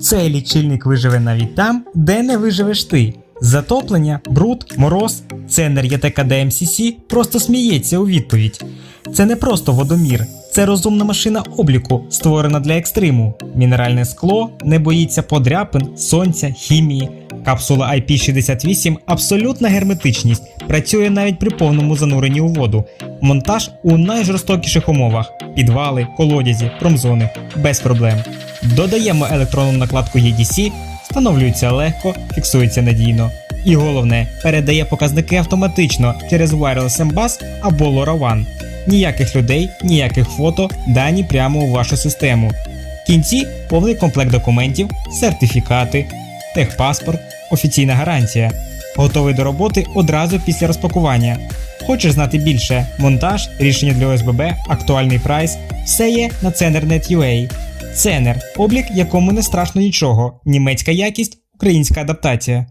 Цей лічильник виживе навіть там, де не виживеш ти. Затоплення, бруд, мороз. Це енергетика ДМСС просто сміється у відповідь. Це не просто водомір, це розумна машина обліку, створена для екстриму. Мінеральне скло не боїться подряпин, сонця, хімії. Капсула IP68 абсолютна герметичність, працює навіть при повному зануренні у воду. Монтаж у найжорстокіших умовах: підвали, колодязі, промзони без проблем. Додаємо електронну накладку EDC, встановлюється легко, фіксується надійно. І головне, передає показники автоматично через Wireless Embus або LoRaWAN. Ніяких людей, ніяких фото, дані прямо у вашу систему. В кінці повний комплект документів, сертифікати, техпаспорт, офіційна гарантія. Готовий до роботи одразу після розпакування. Хочеш знати більше? Монтаж, рішення для ОСББ, актуальний прайс все є на Cener.net.ua. Ценер облік, якому не страшно нічого. Німецька якість, українська адаптація.